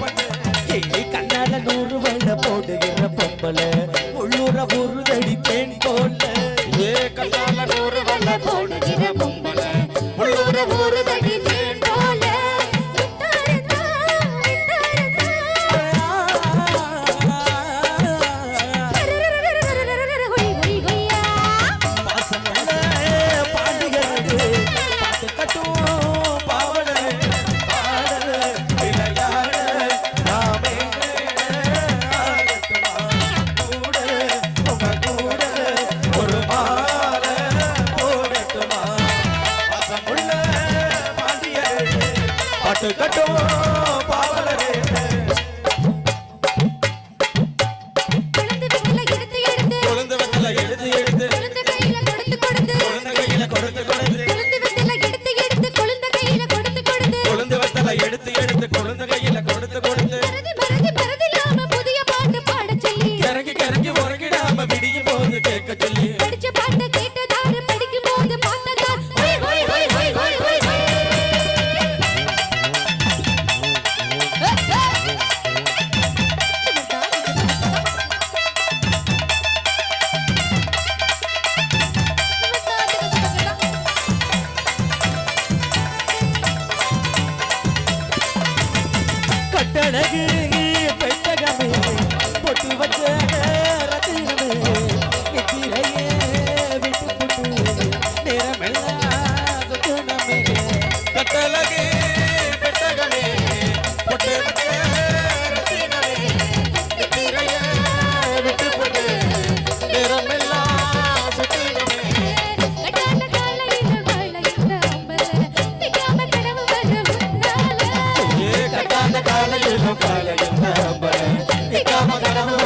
வாங்கிக்கிட்டு கண்ணால நூறு வெள்ள போடுகிற பொம்பளை. ಕಟ್ಟೋ கட்டழகு da da da